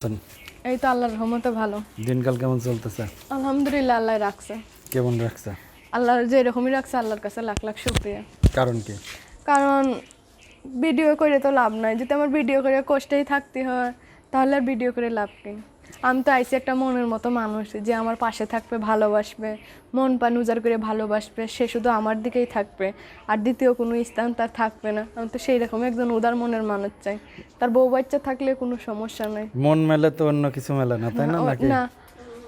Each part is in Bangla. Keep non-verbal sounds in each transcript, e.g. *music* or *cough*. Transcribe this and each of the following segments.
আছেন? এই তো আল্লাহর রহমতে ভালো। দিনকাল কেমন চলতেছে? আলহামদুলিল্লাহ আল্লাহ রাখছে। কেমন রাখছে? আল্লাহর যে রকমই রাখছে আল্লাহর কাছে লাখ লাখ শুকরিয়া। কারণ কি? কারণ ভিডিও করে তো লাভ নাই। যদি আমার ভিডিও করে কষ্টেই থাকতে হয় তাহলে আর ভিডিও করে লাভ কি আমি তো আইসি একটা মনের মতো মানুষ যে আমার পাশে থাকবে ভালোবাসবে মন পান উজাড় করে ভালোবাসবে সে শুধু আমার দিকেই থাকবে। আর দ্বিতীয় কোনো স্থান তার থাকবে না। আমি তো সেই রকম একজন উদার মনের মানুষ চাই। তার বউ বাচ্চা থাকলে কোনো সমস্যা নাই। মন মেলে তো অন্য কিছু মেলে না তাই না না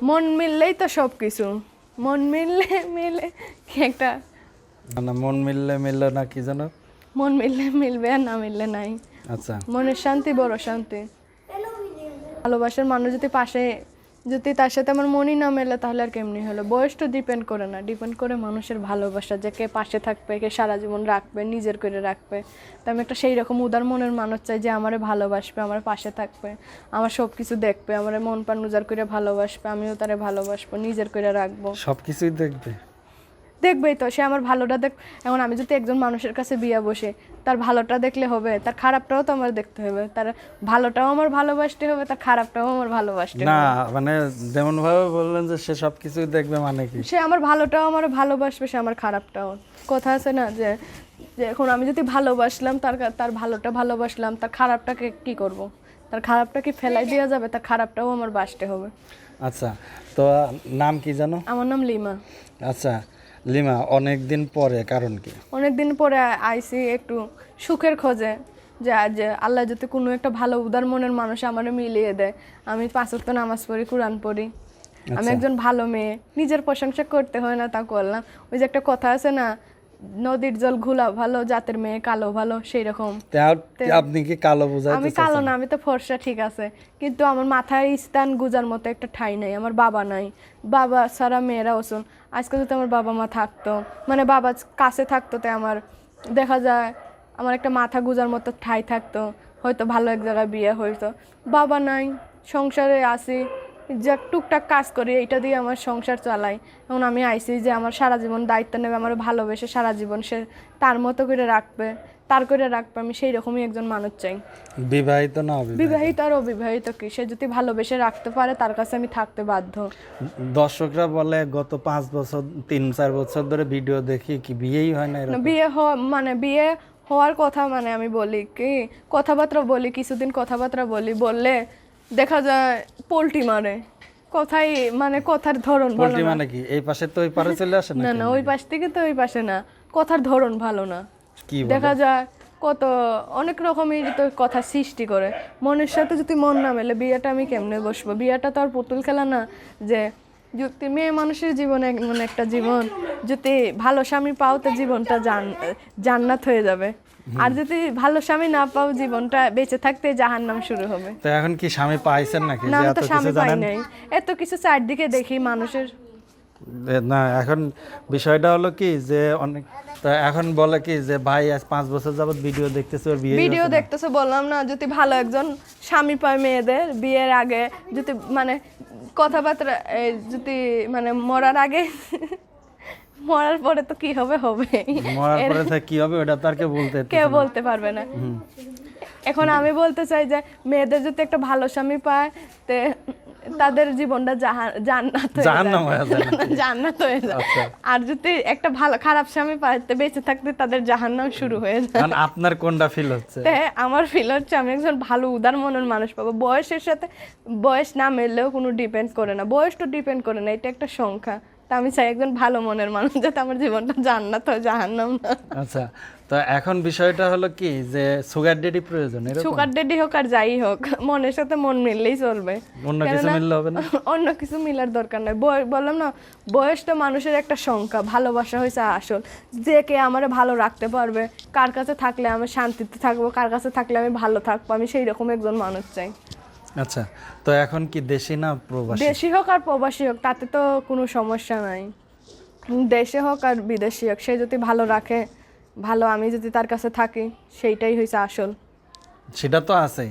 মন মিললেই তো সব কিছু মন মিললে মিলে কি একটা না, মন মিললে মিললে না কি জানো মন মিললে মিলবে আর না মিললে নাই। আচ্ছা। মনের শান্তি বড় শান্তি। ভালোবাসার মানুষ যদি পাশে, যদি তার সাথে আমার মনই না মেলে, তাহলে আর কেমনি হলো? বয়স তো ডিপেন্ড করে না। ডিপেন্ড করে মানুষের ভালোবাসা, যে কে পাশে থাকবে, কে সারা জীবন রাখবে, নিজের করে রাখবে। তো আমি একটা সেই রকম উদার মনের মানুষ চাই, যে আমারে ভালোবাসবে, আমার পাশে থাকবে, আমার সব কিছু দেখবে, আমার মন প্রাণ উজাড় করে ভালোবাসবে, আমিও তারে ভালোবাসবো, নিজের করে রাখব। সব কিছুই দেখবে? দেখবেই তো সে আমার ভালোটা দেখ এখন আমি যদি একজন মানুষের কাছে বিয়া বসে তার ভালোটা দেখলে হবে তার খারাপটাও তো আমার দেখতে হবে তার ভালোটাও আমার ভালোবাসতে হবে তার খারাপটাও আমার ভালোবাসতে না মানে যেমন ভাবে বললেন যে সে সব কিছুই দেখবে মানে কি? সে আমার ভালোটাও আমার ভালোবাসবে সে আমার খারাপটাও। কথা আছে না যে যে এখন আমি যদি ভালোবাসলাম তার তার ভালোটা ভালোবাসলাম তার খারাপটাকে কি করব? তার খারাপটা কি ফেলাই দেওয়া যাবে তার খারাপটাও আমার বাসতে হবে। আচ্ছা তো নাম কি জানো আমার নাম লিমা। আচ্ছা লিমা অনেক দিন পরে কারণ কি? অনেক দিন পরে আইসি একটু সুখের খোঁজে যে আজ আল্লাহ যদি কোনো একটা ভালো উদার মনের মানুষ আমার মিলিয়ে দেয়। আমি পাঁচ ওয়াক্ত নামাজ পড়ি কোরআন পড়ি। আমি একজন ভালো মেয়ে নিজের প্রশংসা করতে হয় না তা করলাম। ওই যে একটা কথা আছে না নদীর জল ঘোলা ভালো জাতের মেয়ে কালো ভালো সেই রকম আপনি কি কালো বোঝাইতে আমি কালো না আমি তো ফর্সা ঠিক আছে। কিন্তু আমার মাথায় স্থান গুজার মতো একটা ঠাই নাই আমার বাবা নাই। বাবা ছাড়া মেয়েরা ওসুন আজকে যদি আমার বাবা মা থাকতো মানে বাবা কাছে থাকতো তাই আমার দেখা যায় আমার একটা মাথা গুজার মতো ঠাই থাকতো হয়তো ভালো এক জায়গায় বিয়ে হইতো। বাবা নাই সংসারে আসি যে টুকটাক কাজ করি এটা দিয়ে আমার সংসার চালাই। এখন আমি আইসি যে আমার সারা জীবন দায়িত্ব নেবে আমার ভালোবেসে সারা জীবন সে তার মতো করে রাখবে তার করে রাখবে আমি সেই রকমই একজন মানুষ চাই। বিবাহিত না বিবাহিত আর অবিবাহিত কি? সে যদি ভালোবেসে রাখতে পারে তার কাছে আমি থাকতে বাধ্য। দর্শকরা বলে গত পাঁচ বছর তিন চার বছর ধরে ভিডিও দেখি কি বিয়েই হয় না বিয়ে হওয়া মানে বিয়ে হওয়ার কথা মানে আমি বলি কি? কথাবার্তা বলি কিছুদিন কথাবার্তা বলি বললে দেখা যায় পোল্টি মারে। কথাই মানে কথার ধরন ভালো পোল্ট্রি মানে কি? এই পাশে তো ওই পারে চলে আসে *laughs* না না না ওই পাশ থেকে তো ওই পাশে না। কথার ধরন ভালো না। কি দেখা যায় কত অনেক রকমের তো কথা সৃষ্টি করে। মনের সাথে যদি মন না মেলে বিয়েটা আমি কেমনে বসবো? বিয়েটা তো আর পুতুল খেলা না। যে যদি মেয়ে মানুষের জীবন এমন একটা জীবন যদি ভালো স্বামী পাও তো জীবনটা জান জান্নাত হয়ে যাবে। আর যদি ভালো স্বামী না পাও জীবনটা বেঁচে থাকতে জাহান্নাম শুরু হবে। তো এখন কি স্বামী পাইছেন নাকি? না তো স্বামী পাই নাই। এত কিছু চারদিকে দেখি মানুষের। না এখন বিষয়টা হলো কি যে অনেক তো এখন বলে কি যে ভাই আজ পাঁচ বছর যাবত ভিডিও দেখতেছে বিয়ে ভিডিও দেখতেছে বললাম না যদি ভালো একজন স্বামী পায় মেয়েদের বিয়ের আগে যদি মানে কথাবার্তা যদি মানে মরার আগে মরার পরে তো কি হবে হবে মরার পরে থেকে কি হবে ওটা তো আর কেউ বলতে কেউ বলতে পারবে না। এখন আমি বলতে চাই যে মেয়েদের যদি একটা ভালো স্বামী পায় তে তাদের জীবনটা জান্নাত হয়ে যায়। *laughs* জান্নাত হয়ে যায়। আচ্ছা। আর যদি একটা ভালো খারাপ স্বামী পায় তো বেঁচে থাকতে তাদের জাহান্নাম শুরু হয়ে যায়। আপনার কোনটা ফিল হচ্ছে? তে আমার ফিল হচ্ছে আমি একজন ভালো উদার মনের মানুষ পাবো। বয়সের সাথে বয়স না মেললেও কোনো ডিপেন্ড করে না। বয়স তো ডিপেন্ড করে না এটা একটা সংখ্যা। তা আমি চাই একজন ভালো মনের মানুষ যাতে আমার জীবনটা জান্নাত হয় জাহান্নাম না আচ্ছা তো এখন বিষয়টা হলো কি যে সুগার ডেডি প্রয়োজন সুগার ডেডি হোক আর যাই হোক মনের সাথে মন মিললেই চলবে। অন্য কিছু মিললে হবে না? *laughs* অন্য কিছু মিলার দরকার নাই। বললাম না বয়স তো মানুষের একটা সংখ্যা ভালোবাসা হয়েছে আসল। যে কে আমার ভালো রাখতে পারবে কার কাছে থাকলে আমি শান্তিতে থাকব কার কাছে থাকলে আমি ভালো থাকব আমি সেই রকম একজন মানুষ চাই। আচ্ছা তো এখন কি দেশি না প্রবাসী? দেশি হোক আর প্রবাসী হোক তাতে তো কোনো সমস্যা নাই। দেশে হোক আর বিদেশি হোক সে যদি ভালো রাখে ভালো আমি যদি তার কাছে থাকি সেইটাই হয়েছে আসল। সেটা তো আছে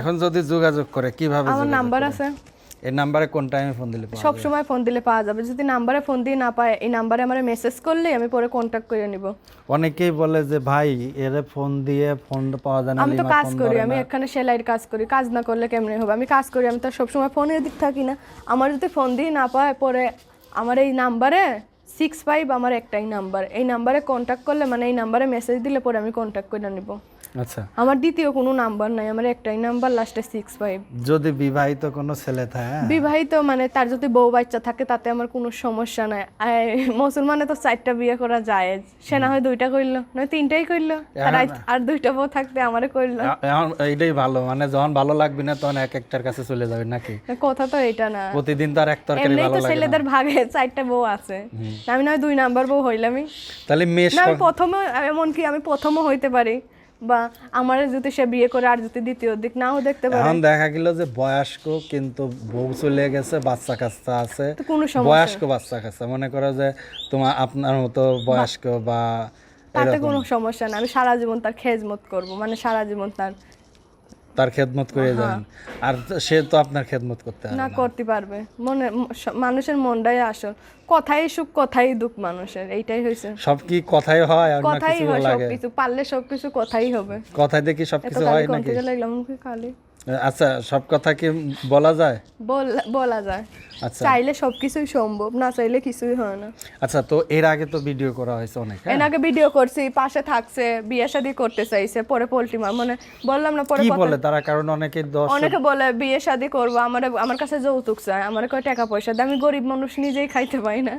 এখন যদি যোগাযোগ করে কীভাবে আমার নাম্বার আছে। এই নাম্বারে কোন টাইমে ফোন দিলে পাওয়া সব? সময় ফোন দিলে পাওয়া যাবে। যদি নাম্বারে ফোন দিয়ে না পায় এই নাম্বারে আমার মেসেজ করলে আমি পরে কন্ট্যাক্ট করে নিব। অনেকেই বলে যে ভাই এরে ফোন দিয়ে ফোন পাওয়া যায় না আমি তো কাজ করি আমি এখানে সেলাইয়ের কাজ করি কাজ না করলে কেমনে হবে? আমি কাজ করি আমি তো সবসময় ফোনের দিক থাকি না। আমার যদি ফোন দিয়ে না পায় পরে আমার এই নাম্বারে সিক্স ফাইভ আমার একটাই নাম্বার। এই নাম্বারে কন্ট্যাক্ট করলে মানে এই নাম্বারে মেসেজ দিলে পরে আমি কন্ট্যাক্ট করে নিব। আচ্ছা। আমার দ্বিতীয় কোনো নাম্বার নাই আমার একটাই নাম্বার লাস্টে সিক্স ফাইভ যদি বিবাহিত কোনো ছেলে থাকে হ্যাঁ? বিবাহিত মানে তার যদি বউ বাচ্চা থাকে তাতে আমার কোনো সমস্যা নাই। মুসলমানে তো চারটা বিয়ে করা যায়। সে না হয় দুইটা করল নয় তিনটাই করল আর দুইটা বউ থাকতে আমারে করল এইটাই ভালো মানে যখন ভালো লাগবে না তখন এক একটার কাছে চলে যাবে নাকি? কথা তো এটা না। প্রতিদিন তো আর এক তরকারি ভালো লাগে না। ছেলেদের ভাগে চারটা বউ আছে। আমি নয় দুই নাম্বার বউ হইলামই। তাহলে মেয়ে না আমি প্রথমে এমনকি আমি প্রথমও হইতে পারি। বা আমার যদি সে বিয়ে করে আর যদি দ্বিতীয় দিক নাও দেখতে পারে। এখন দেখা গেল যে বয়স্ক কিন্তু বউ চলে গেছে বাচ্চা কাচ্চা আছে। কোনো সমস্যা? বয়স্ক বাচ্চা কাচ্চা। মনে করো যে তোমার আপনার মতো বয়স্ক বা তাতে কোনো সমস্যা না। আমি সারা জীবন তার খেজমত করব। মানে সারা জীবন তার তার খেদমত করে যান আর সে তো আপনার খেদমত করতে না করতে পারবে। মনে মানুষের মনটাই আসল। কথাই সুখ কথাই দুঃখ মানুষের এইটাই হয়েছে। সব কি কথাই হয় আর না কথাই কিছু হয় লাগে? সবকিছু পারলে সবকিছু কথাই হবে। কথাই দেখি সব কিছু হয় নাকি? কি কালি আচ্ছা সব কথা কি বলা যায়? বলা যায়। আচ্ছা। চাইলে সবকিছুই সম্ভব না চাইলে কিছুই হয় না। আচ্ছা তো এর আগে তো ভিডিও করা হয়েছে অনেক হ্যাঁ? এনাকে ভিডিও করছি পাশে থাকছে বিয়ে শাদী করতে চাইছে পরে পোল্ট্রি মার মানে বললাম না পরে কি বলে তারা? কারণ অনেকে দশ অনেকে বলে বিয়ে শাদী করব আমার আমার কাছে যৌতুক চায় আমার কয় টাকা পয়সা দেয় আমি গরিব মানুষ নিজেই খাইতে পাই না।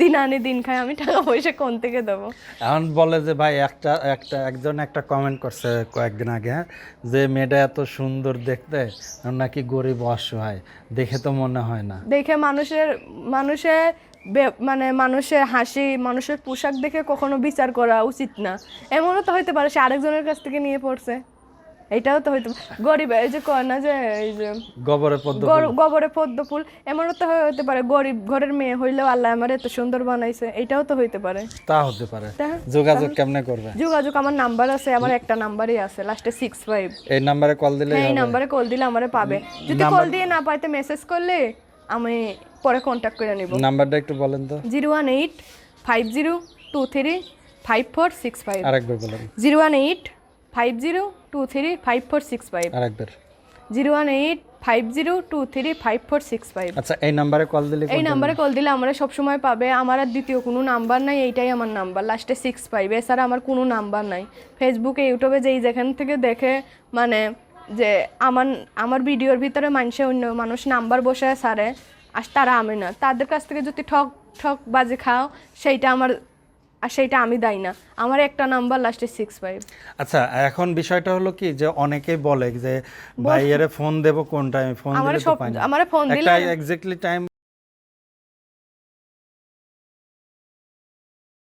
দিন আনি দিন খাই আমি টাকা পয়সা কোন থেকে দেবো? এখন বলে যে ভাই একটা একটা একজন একটা কমেন্ট করছে কয়েকদিন আগে যে মেয়েটা এত সুন্দর দেখতে, নাকি গরিব অসহায়? দেখে তো মনে হয় না। দেখে মানুষের মানুষের মানে মানুষের হাসি, মানুষের পোশাক দেখে কখনো বিচার করা উচিত না। এমনও তো হইতে পারে সে আরেকজনের কাছ থেকে নিয়ে পড়ছে। এটাও তো হইতে পারে। গরিব এই যে কয় না যে এই যে গোবরে পদ্ম গোবরে পদ্ম ফুল এমনও তো হয়ে- হইতে পারে গরিব ঘরের মেয়ে হইলেও আল্লাহ আমার এত সুন্দর বানাইছে এটাও তো হইতে পারে। তা হতে পারে। যোগাযোগ কেমনে করবে? যোগাযোগ আমার নাম্বার আছে আমার একটা নাম্বারই আছে লাস্টে সিক্স ফাইভ এই নাম্বারে কল দিলে হ্যাঁ এই নাম্বারে কল দিলে আমারে পাবে। যদি কল দিয়ে না পাইতে মেসেজ করলে আমি পরে কন্ট্যাক্ট করে নিব। নাম্বারটা একটু বলেন তো। Zero one eight five zero two three five four six five. আরেকবার বলেন। Zero one eight five zero two three five four six five আরেকবার। Zero one eight five zero two three five four six five আচ্ছা এই নাম্বারে কল দিলে এই নাম্বারে কল দিলে আমরা সবসময় পাবে। আমার আর দ্বিতীয় কোনো নাম্বার নাই এইটাই আমার নাম্বার লাস্টে সিক্স ফাইভ এছাড়া আমার কোনো নাম্বার নাই। ফেসবুকে ইউটিউবে যেই যেখান থেকে দেখে মানে যে আমার আমার ভিডিওর ভিতরে মানুষে অন্য মানুষ নাম্বার বসে সারে আর তারা আমি না। তাদের কাছ থেকে যদি ঠক ঠক বাজে খাও সেইটা আমার আর সেইটা আমি দাই না। আমার একটা নাম্বার লাস্টে সিক্স ফাইভ আচ্ছা এখন বিষয়টা হলো কি যে অনেকে বলে যে ভাই এর ফোন দেবো কোন টাইমে ফোন আমার দিলে তো পাই না আমারে ফোন দিলে একটা এক্স্যাক্টলি টাইম